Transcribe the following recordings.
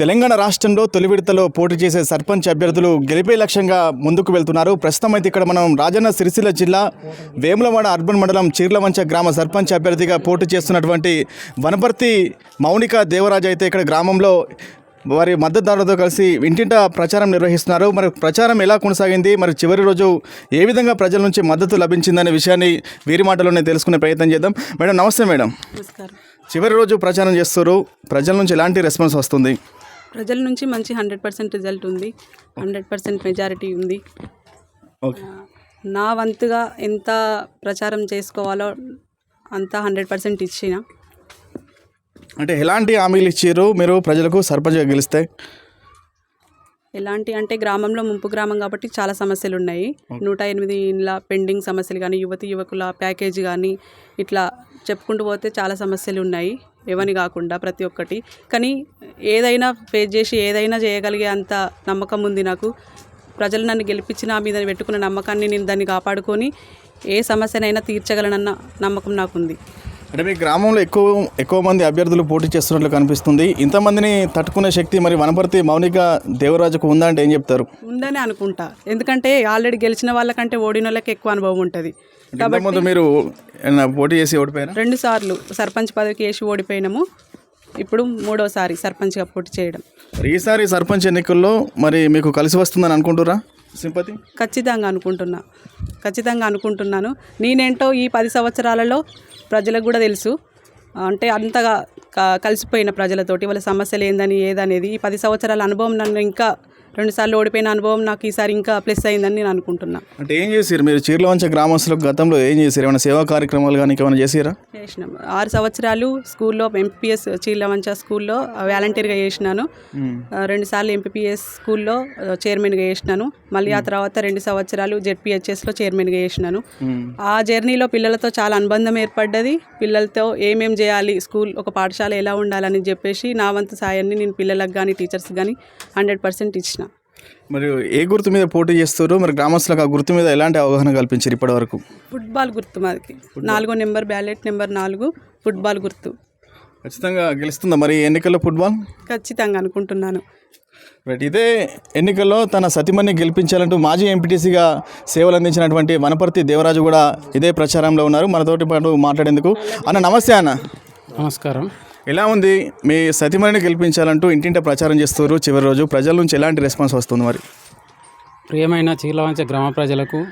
తెలంగాణ రాష్ట్రంలో తొలి విడతలో పోటీ చేసే సర్పంచ్ అభ్యర్థులు గెలిపే లక్ష్యంగా ముందుకు వెళ్తున్నారు. ప్రస్తుతం అయితే ఇక్కడ మనం రాజన్న సిరిసిల్ల జిల్లా వేములవాడ అర్బన్ మండలం చీర్లవంచ గ్రామ సర్పంచ్ అభ్యర్థిగా పోటీ చేస్తున్నటువంటి వనపర్తి మౌనిక దేవరాజు అయితే ఇక్కడ గ్రామంలో వారి మద్దతుదారులతో కలిసి ఇంటింట ప్రచారం నిర్వహిస్తున్నారు. మరి ప్రచారం ఎలా కొనసాగింది? మరి చివరి రోజు ఏ విధంగా ప్రజల నుంచి మద్దతు లభించిందనే విషయాన్ని వీరి మాటలోనే తెలుసుకునే ప్రయత్నం చేద్దాం. మేడం నమస్తే మేడం. నమస్కారం. చివరి రోజు ప్రచారం చేస్తారు ప్రజల నుంచి ఎలాంటి రెస్పాన్స్ వస్తుంది? ప్రజల నుంచి మంచి హండ్రెడ్ పర్సెంట్ రిజల్ట్ ఉంది. హండ్రెడ్ పర్సెంట్ మెజారిటీ ఉంది. ఓకే. నా వంతుగా ఎంత ప్రచారం చేసుకోవాలో అంత హండ్రెడ్ పర్సెంట్ ఇచ్చిన. అంటే ఎలాంటి హామీలు ఇచ్చారు మీరు ప్రజలకు సర్పంచ్గా గెలిస్తే? ఎలాంటి అంటే గ్రామంలో ముంపు గ్రామం కాబట్టి చాలా సమస్యలు ఉన్నాయి. నూట ఎనిమిది ఇండ్ల పెండింగ్ సమస్యలు కానీ యువతి యువకుల ప్యాకేజ్ కానీ ఇట్లా చెప్పుకుంటూ పోతే చాలా సమస్యలు ఉన్నాయి. ఎవని కాకుండా ప్రతి ఒక్కటి. కానీ ఏదైనా ఫేస్ చేసి ఏదైనా చేయగలిగే అంత నమ్మకం ఉంది నాకు. ప్రజలు నన్ను గెలిపించి నా మీద పెట్టుకున్న నమ్మకాన్ని నేను దాన్ని కాపాడుకొని ఏ సమస్యనైనా తీర్చగలనన్న నమ్మకం నాకుంది. అంటే మీ గ్రామంలో ఎక్కువ ఎక్కువ మంది అభ్యర్థులు పోటీ చేస్తున్నట్లు కనిపిస్తుంది. ఇంతమందిని తట్టుకునే శక్తి మరి వనపర్తి మౌనిక దేవరాజుకు ఉందా అంటే ఏం చెప్తారు? ఉందని అనుకుంటా. ఎందుకంటే ఆల్రెడీ గెలిచిన వాళ్ళకంటే ఓడిన వాళ్ళకి ఎక్కువ అనుభవం ఉంటుంది. ఇంతకుముందు మీరు పోటీ చేసి ఓడిపోయారా? రెండు సార్లు సర్పంచ్ పదవికి వేసి ఓడిపోయినాము. ఇప్పుడు మూడోసారి సర్పంచ్గా పోటీ చేయడం. ఈసారి సర్పంచ్ ఎన్నికల్లో మరి మీకు కలిసి వస్తుందని అనుకుంటురా సింపతి? ఖచ్చితంగా అనుకుంటున్నా. ఖచ్చితంగా అనుకుంటున్నాను. నేనేంటో ఈ పది సంవత్సరాలలో ప్రజలకు కూడా తెలుసు. అంటే అంతగా కలిసిపోయిన ప్రజలతోటి వాళ్ళ సమస్యలు ఏందని ఏదనేది ఈ పది సంవత్సరాల అనుభవం నన్ను ఇంకా రెండుసార్లు ఓడిపోయిన అనుభవం నాకు ఈసారి ఇంకా ప్లస్ అయిందని నేను అనుకుంటున్నా. అంటే ఏం చేసారు మీరు చీర్లవంచ గ్రామస్తులకు గతంలో ఏం చేశారు ఏమైనా సేవా కార్యక్రమాలు కానీ ఏమైనా చేసారా చేసినాం. ఆరు సంవత్సరాలు స్కూల్లో ఎంపీఎస్ చీలవంచ స్కూల్లో వాలంటీర్గా చేసినాను. రెండుసార్లు ఎంపీపీఎస్ స్కూల్లో చైర్మన్గా చేసినాను. మళ్ళీ ఆ తర్వాత రెండు సంవత్సరాలు జెడ్పీహెచ్ఎస్లో చైర్మన్గా చేసినాను. ఆ జర్నీలో పిల్లలతో చాలా అనుబంధం ఏర్పడ్డది. పిల్లలతో ఏమేం చేయాలి స్కూల్ ఒక పాఠశాల ఎలా ఉండాలని చెప్పేసి నా వంతు సాయాన్ని నేను పిల్లలకు కానీ టీచర్స్ కానీ హండ్రెడ్ పర్సెంట్ ఇచ్చిన. మరి ఏ గుర్తు మీద పోటీ చేస్తారు మరి గ్రామస్తులకు ఆ గుర్తు మీద ఎలాంటి అవగాహన కల్పించారు ఇప్పటి వరకు ఫుట్బాల్ గుర్తు మాది. నాలుగో నెంబర్ బ్యాలెట్ నెంబర్ నాలుగు ఫుట్బాల్ గుర్తు. ఖచ్చితంగా గెలుస్తుందా మరి ఎన్నికల్లో ఫుట్బాల్? ఖచ్చితంగా అనుకుంటున్నాను. రైట్ ఇదే ఎన్నికల్లో తన సతిమణ్ణి గెలిపించాలంటూ మాజీ ఎంపీటీసీగా సేవలు అందించినటువంటి వనపర్తి దేవరాజు కూడా ఇదే ప్రచారంలో ఉన్నారు. మనతోటి పాటు మాట్లాడేందుకు. అన్న నమస్తే అన్న. నమస్కారం. ఎలా ఉంది? మీ సతిమణిని గెలిపించాలంటూ ఇంటింట ప్రచారం చేస్తారు చివరి రోజు. ప్రజల నుంచి ఎలాంటి రెస్పాన్స్ వస్తుంది మరి? ప్రియమైన చీలవంచ గ్రామ ప్రజలకు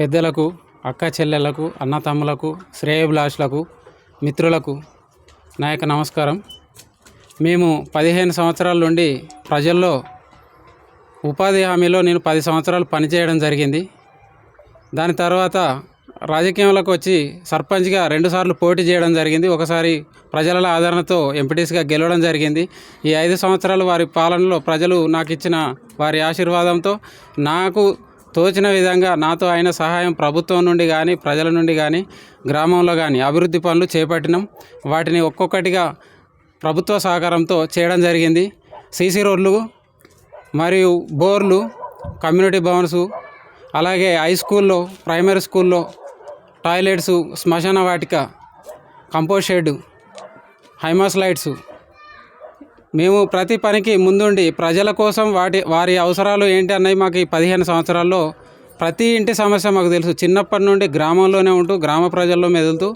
పెద్దలకు అక్క చెల్లెలకు అన్న తమ్ములకు శ్రేయభిలాషులకు మిత్రులకు నా యొక్క నమస్కారం. మేము పదిహేను సంవత్సరాల నుండి ప్రజల్లో ఉపాధి హామీలో నేను పది సంవత్సరాలు పనిచేయడం జరిగింది. దాని తర్వాత రాజకీయంలోకి వచ్చి సర్పంచ్గా రెండుసార్లు పోటీ చేయడం జరిగింది. ఒకసారి ప్రజల ఆదరణతో ఎంపీటీసీగా గెలవడం జరిగింది. ఈ ఐదు సంవత్సరాలు వారి పాలనలో ప్రజలు నాకు ఇచ్చిన వారి ఆశీర్వాదంతో నాకు తోచిన విధంగా నాతో అయిన సహాయం ప్రభుత్వం నుండి కానీ ప్రజల నుండి కానీ గ్రామంలో కానీ అభివృద్ధి పనులు చేపట్టినాం. వాటిని ఒక్కొక్కటిగా ప్రభుత్వ సహకారంతో చేయడం జరిగింది. సీసీ రోడ్లు మరియు బోర్లు కమ్యూనిటీ భవన్స్ అలాగే హై స్కూల్లో ప్రైమరీ స్కూల్లో టాయిలెట్స్ శ్మశాన వాటిక కంపోస్ట్ షెడ్ హైమాస్ లైట్స్. మేము ప్రతి పనికి ముందుండి ప్రజల కోసం వాటి వారి అవసరాలు ఏంటి అన్నవి మాకు ఈ పదిహేను సంవత్సరాల్లో ప్రతి ఇంటి సమస్య మాకు తెలుసు. చిన్నప్పటి నుండి గ్రామంలోనే ఉంటూ గ్రామ ప్రజల్లో మెదులుతూ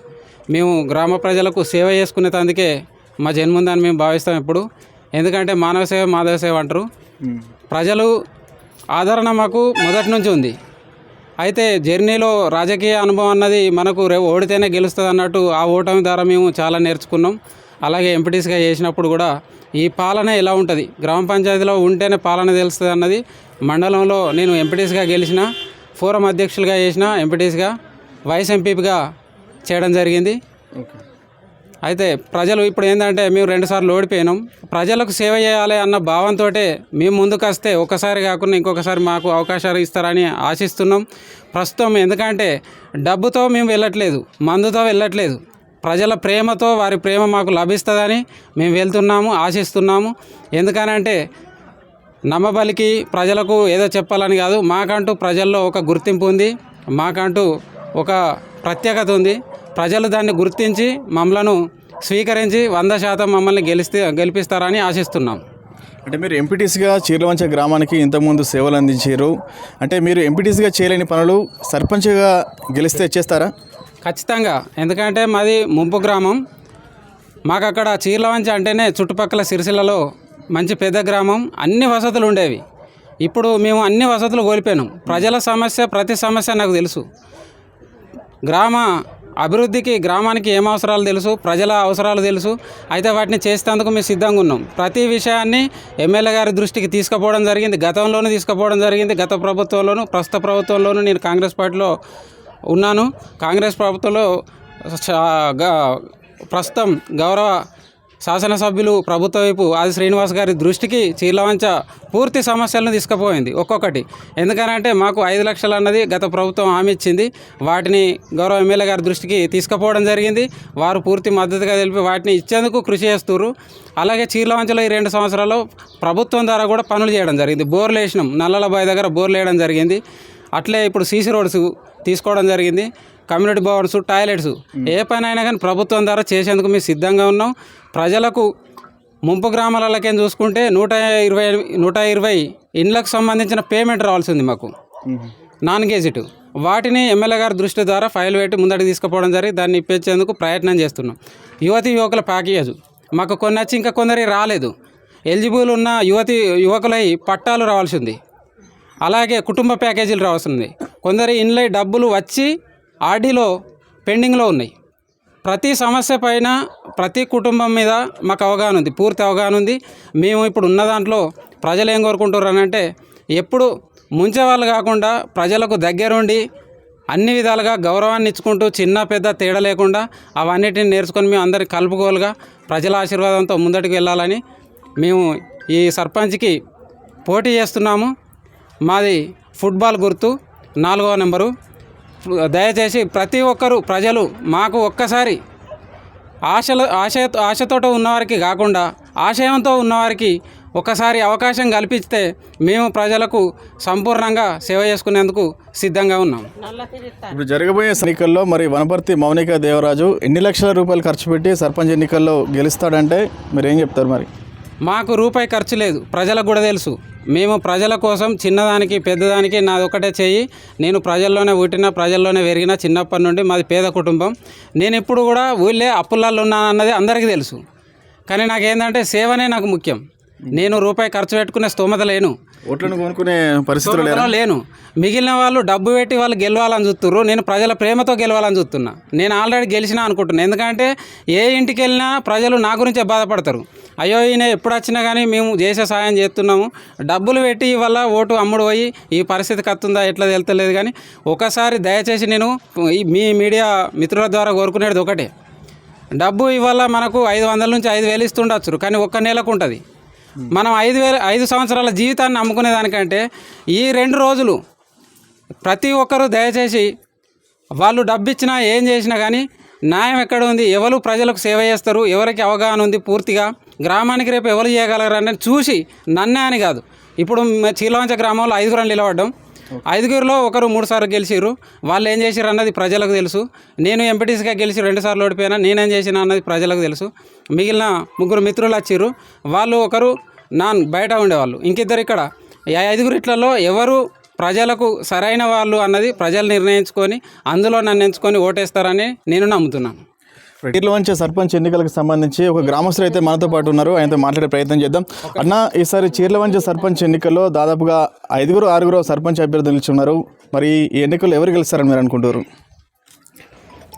మేము గ్రామ ప్రజలకు సేవ చేసుకునేందుకే మా జన్ముందని మేము భావిస్తాం ఇప్పుడు ఎందుకంటే మానవ సేవ మాధవ సేవ అంటారు. ప్రజలు ఆదరణ మాకు మొదటి నుంచి ఉంది. అయితే జర్నీలో రాజకీయ అనుభవం అన్నది మనకు రేపు ఓడితేనే గెలుస్తుంది అన్నట్టు ఆ ఓటమి ద్వారా మేము చాలా నేర్చుకున్నాం. అలాగే ఎంపీటీసీగా చేసినప్పుడు కూడా ఈ పాలన ఎలా ఉంటుంది? గ్రామ పంచాయతీలో ఉంటేనే పాలన తెలుస్తుంది అన్నది మండలంలో నేను ఎంపీటీసీగా గెలిచిన ఫోరం అధ్యక్షులుగా చేసిన ఎంపీటీసీగా వైస్ ఎంపీగా చేయడం జరిగింది. ఓకే. అయితే ప్రజలు ఇప్పుడు ఏంటంటే మేము రెండుసార్లు ఓడిపోయినాం. ప్రజలకు సేవ చేయాలి అన్న భావంతో మేము ముందుకు వస్తే ఒకసారి కాకుండా ఇంకొకసారి మాకు అవకాశాలు ఇస్తారని ఆశిస్తున్నాం. ప్రస్తుతం ఎందుకంటే డబ్బుతో మేము వెళ్ళట్లేదు మందుతో వెళ్ళట్లేదు. ప్రజల ప్రేమతో వారి ప్రేమ మాకు లభిస్తుందని మేము వెళ్తున్నాము ఆశిస్తున్నాము. ఎందుకనంటే నమ్మబలికి ప్రజలకు ఏదో చెప్పాలని కాదు మాకంటూ ప్రజల్లో ఒక గుర్తింపు ఉంది మాకంటూ ఒక ప్రత్యేకత ఉంది. ప్రజలు దాన్ని గుర్తించి మమ్మలను స్వీకరించి వంద శాతం మమ్మల్ని గెలిస్తే గెలిపిస్తారని ఆశిస్తున్నాం. అంటే మీరు ఎంపీటీసీగా చీర్లవంచ గ్రామానికి ఇంతకుముందు సేవలు అందించారు. అంటే మీరు ఎంపీటీసీగా చేయలేని పనులు సర్పంచ్గా గెలిస్తే చేస్తారా? ఖచ్చితంగా. ఎందుకంటే మాది ముంపు గ్రామం. మాకు అక్కడ చీర్లవంచ అంటేనే చుట్టుపక్కల సిరిసిల్లలో మంచి పెద్ద గ్రామం. అన్ని వసతులు ఉండేవి. ఇప్పుడు మేము అన్ని వసతులు కోల్పోయినాం. ప్రజల సమస్య ప్రతి సమస్య నాకు తెలుసు. గ్రామ అభివృద్ధికి గ్రామానికి ఏం అవసరాలు తెలుసు? ప్రజల అవసరాలు తెలుసు? అయితే వాటిని చేసేందుకు మేము సిద్ధంగా ఉన్నాం. ప్రతి విషయాన్ని ఎమ్మెల్యే గారి దృష్టికి తీసుకుపోవడం జరిగింది. గతంలోనూ తీసుకుపోవడం జరిగింది. గత ప్రభుత్వంలోనూ ప్రస్తుత ప్రభుత్వంలోనూ నేను కాంగ్రెస్ పార్టీలో ఉన్నాను. కాంగ్రెస్ ప్రభుత్వంలో ప్రస్తుతం గౌరవ శాసనసభ్యులు ప్రభుత్వ వైపు ఆది శ్రీనివాస్ గారి దృష్టికి చీలవంచ పూర్తి సమస్యలను తీసుకుపోయింది ఒక్కొక్కటి. ఎందుకనంటే మాకు ఐదు లక్షలు అన్నది గత ప్రభుత్వం హామీ ఇచ్చింది. వాటిని గౌరవ ఎమ్మెల్యే గారి దృష్టికి తీసుకుపోవడం జరిగింది. వారు పూర్తి మద్దతుగా తెలిపి వాటిని ఇచ్చేందుకు కృషి చేస్తున్నారు అలాగే చీర్లవంచలో ఈ రెండు సంవత్సరాల్లో ప్రభుత్వం ద్వారా కూడా పనులు చేయడం జరిగింది. బోర్లు వేసినాం. నల్లల దగ్గర బోర్లు వేయడం జరిగింది. అట్లే ఇప్పుడు సీసీ రోడ్స్ తీసుకోవడం జరిగింది. కమ్యూనిటీ భవన్స్ టాయిలెట్స్ ఏ పని అయినా కానీ ప్రభుత్వం ద్వారా చేసేందుకు మేము సిద్ధంగా ఉన్నాం. ప్రజలకు ముంపు గ్రామాలకేం చూసుకుంటే నూట ఇరవై నూట ఇరవై ఇండ్లకు సంబంధించిన పేమెంట్ రావాల్సి ఉంది మాకు నాన్ గెజిట్. వాటిని ఎమ్మెల్యే గారి దృష్టి ద్వారా ఫైల్ పెట్టి ముందడికి తీసుకుపోవడం జరిగి దాన్ని ఇప్పించేందుకు ప్రయత్నం చేస్తున్నాం. యువతి యువకుల ప్యాకేజ్. మాకు కొన్ని వచ్చి ఇంకా కొందరి రాలేదు. ఎలిజిబుల్ ఉన్న యువతి యువకులై పట్టాలు రావాల్సి ఉంది అలాగే కుటుంబ ప్యాకేజీలు రావాల్సింది. కొందరి ఇండ్లై డబ్బులు వచ్చి ఆర్డీలో పెండింగ్లో ఉన్నాయి. ప్రతి సమస్య పైన ప్రతి కుటుంబం మీద మాకు అవగాహన ఉంది పూర్తి అవగాహన ఉంది. మేము ఇప్పుడు ఉన్న దాంట్లో ప్రజలు ఏం కోరుకుంటారు అని అంటే ఎప్పుడు ముంచే వాళ్ళు కాకుండా ప్రజలకు దగ్గరుండి అన్ని విధాలుగా గౌరవాన్ని ఇచ్చుకుంటూ చిన్న పెద్ద తేడా లేకుండా అవన్నిటిని నేర్చుకొని మేము అందరికి కలుపుకోలుగా ప్రజల ఆశీర్వాదంతో ముందటికి వెళ్ళాలని మేము ఈ సర్పంచ్కి పోటీ చేస్తున్నాము. మాది ఫుట్బాల్ గుర్తు నాలుగవ నెంబరు. దయచేసి ప్రతి ఒక్కరు ప్రజలు మాకు ఒక్కసారి ఆశలు ఆశ ఆశతోట ఉన్నవారికి కాకుండా ఆశయంతో ఉన్నవారికి ఒకసారి అవకాశం కల్పిస్తే మేము ప్రజలకు సంపూర్ణంగా సేవ చేసుకునేందుకు సిద్ధంగా ఉన్నాం. ఇప్పుడు జరగబోయే ఎన్నికల్లో మరి వనపర్తి మౌనిక దేవరాజు ఎన్ని లక్షల రూపాయలు ఖర్చు పెట్టి సర్పంచ్ ఎన్నికల్లో గెలుస్తాడంటే మీరు ఏం చెప్తారు మరి? మాకు రూపాయి ఖర్చు లేదు. ప్రజలకు కూడా తెలుసు. మేము ప్రజల కోసం చిన్నదానికి పెద్దదానికి నాది ఒకటే చెయ్యి నేను ప్రజల్లోనే పుట్టిన ప్రజల్లోనే పెరిగిన చిన్నప్పటి నుండి మాది పేద కుటుంబం. నేను ఇప్పుడు కూడా ఊళ్ళే అప్పులలో ఉన్నానన్నది అందరికీ తెలుసు. కానీ నాకేంటంటే సేవనే నాకు ముఖ్యం. నేను రూపాయి ఖర్చు పెట్టుకునే స్తోమత లేను. ఓట్లను కొనుక్కునే పరిస్థితులు లేను. మిగిలిన వాళ్ళు డబ్బు పెట్టి వాళ్ళు గెలవాలని చూస్తున్నారు నేను ప్రజల ప్రేమతో గెలవాలని చూస్తున్నా. నేను ఆల్రెడీ గెలిచినా అనుకుంటున్నా. ఎందుకంటే ఏ ఇంటికి వెళ్ళినా ప్రజలు నా గురించే బాధపడతారు. అయ్యో ఈయన ఎప్పుడు వచ్చినా కానీ మేము చేసే సాయం చేస్తున్నాము. డబ్బులు పెట్టి వల్ల ఓటు అమ్ముడు పోయి ఈ పరిస్థితికి వస్తుందా ఎట్లా తెలుతలేదు కానీ ఒకసారి దయచేసి నేను ఈ మీ మీడియా మిత్రుల ద్వారా కోరుకునేది ఒకటే. డబ్బు ఇవాళ మనకు ఐదు వందల నుంచి ఐదు వేలు ఇస్తుండొచ్చు. కానీ ఒక్క నెలకు ఉంటుంది. మనం ఐదు వేల ఐదు సంవత్సరాల జీవితాన్ని నమ్ముకునే దానికంటే ఈ రెండు రోజులు ప్రతి ఒక్కరూ దయచేసి వాళ్ళు డబ్బు ఇచ్చినా ఏం చేసినా కానీ న్యాయం ఎక్కడ ఉంది? ఎవరు ప్రజలకు సేవ చేస్తారు? ఎవరికి అవగాహన ఉంది పూర్తిగా? గ్రామానికి రేపు ఎవరు చేయగలరు అని చూసి నన్నే అని కాదు. ఇప్పుడు చీలవంచ గ్రామంలో ఐదుగురం నిలబడ్డం. ఐదుగురిలో ఒకరు మూడు సార్లు గెలిచిర్రు. వాళ్ళు ఏం చేసిర్రు అన్నది ప్రజలకు తెలుసు. నేను ఎంపీటీసీగా గెలిచి రెండు సార్లు ఓడిపోయినా నేనేం చేసిన అన్నది ప్రజలకు తెలుసు. మిగిలిన ముగ్గురు మిత్రులు వచ్చిర్రు. వాళ్ళు ఒకరు నాన్ బయట ఉండేవాళ్ళు. ఇంకిద్దరు ఇక్కడ. ఈ ఐదుగురు ఇట్లలో ఎవరు ప్రజలకు సరైన వాళ్ళు అన్నది ప్రజలు నిర్ణయించుకొని అందులో నన్ను ఎంచుకొని ఓటేస్తారని నేను నమ్ముతున్నాను. చీర్లవంచ సర్పంచ్ ఎన్నికలకు సంబంధించి ఒక గ్రామస్తులు అయితే మనతో పాటు ఉన్నారు. ఆయనతో మాట్లాడే ప్రయత్నం చేద్దాం. అన్న ఈసారి చీర్లవంచ సర్పంచ్ ఎన్నికల్లో దాదాపుగా ఐదుగురు ఆరుగురు సర్పంచ్ అభ్యర్థులు నిలిచి ఉన్నారు మరి ఈ ఎన్నికల్లో ఎవరు గెలుస్తారని మీరు అనుకుంటారు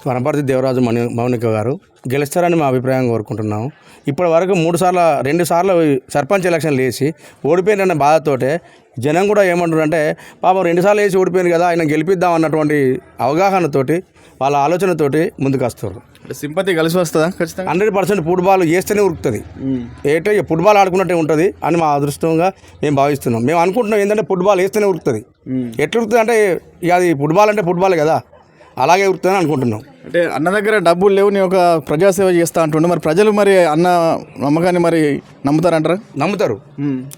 వనపర్తి దేవరాజు మౌనిక గారు. గెలుస్తారని మా అభిప్రాయం కోరుకుంటున్నాము ఇప్పటి వరకు మూడు సార్లు రెండు సార్లు సర్పంచ్ ఎలక్షన్లు వేసి ఓడిపోయిన బాధతోటే జనం కూడా ఏమంటారు అంటే పాపం రెండుసార్లు వేసి ఓడిపోయింది కదా ఆయన గెలిపిద్దాం అన్నటువంటి అవగాహనతోటి వాళ్ళ ఆలోచనతోటి ముందుకు వస్తారు సింపతి కలిసి వస్తుందా? ఖచ్చితంగా. హండ్రెడ్ పర్సెంట్ ఫుట్బాల్ చేస్తేనే ఉరుకుతుంది. ఏంటో ఫుట్బాల్ ఆడుకున్నట్టే ఉంటుంది అని మా అదృష్టంగా మేము భావిస్తున్నాం. మేము అనుకుంటున్నాం ఏంటంటే ఫుట్బాల్ వేస్తేనే ఉరుకుతుంది. ఎట్లా ఉరుకుతుంది అంటే ఇక అది ఫుట్బాల్ అంటే ఫుట్బాల్ కదా. అలాగే ఉరుకుతుందని అనుకుంటున్నాం. అంటే అన్న దగ్గర డబ్బులు లేవు నేను ఒక ప్రజాసేవ చేస్తా అంటుండే. మరి ప్రజలు మరి అన్న నమ్మకాన్ని మరి నమ్ముతారంటారా? నమ్ముతారు.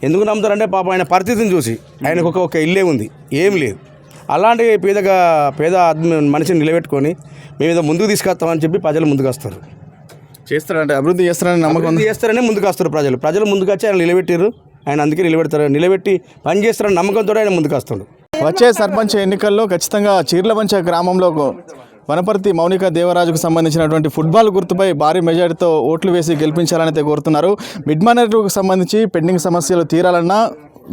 ఎందుకు నమ్ముతారంటే పాప ఆయన పరిస్థితిని చూసి ఆయనకు ఒక ఒక ఇల్లే ఉంది ఏం లేదు. అలాంటి పేదగా పేద మనిషిని నిలబెట్టుకొని మేము ఏదో ముందుకు తీసుకొస్తామని చెప్పి ప్రజలు ముందుకు వస్తారు. చేస్తారంటే అభివృద్ధి చేస్తారని నమ్మకం చేస్తారనే ముందుకు వస్తారు ప్రజలు. ప్రజలు ముందుకు వచ్చి ఆయన నిలబెట్టారు ఆయన అందుకే నిలబెడతారు. నిలబెట్టి పని చేస్తారని నమ్మకంతో ఆయన ముందుకు వస్తుండు. వచ్చే సర్పంచ్ ఎన్నికల్లో ఖచ్చితంగా చీర్లవంచ గ్రామంలో వనపర్తి మౌనిక దేవరాజుకు సంబంధించినటువంటి ఫుట్బాల్ గుర్తుపై భారీ మెజారిటీతో ఓట్లు వేసి గెలిపించాలని కోరుతున్నారు. మిడ్ సంబంధించి పెండింగ్ సమస్యలు తీరాలన్నా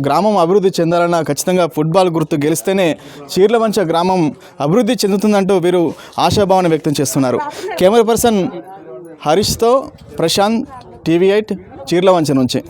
గ్రామం అభివృద్ధి చెందాలన్నా ఖచ్చితంగా ఫుట్బాల్ గుర్తు గెలిస్తేనే చీర్లవంచ గ్రామం అభివృద్ధి చెందుతుందంటూ వీరు ఆశాభావన వ్యక్తం చేస్తున్నారు. కెమెరా పర్సన్ హరీష్తో ప్రశాంత్ టీవీ ఎయిట్ చీర్లవంచ నుంచి.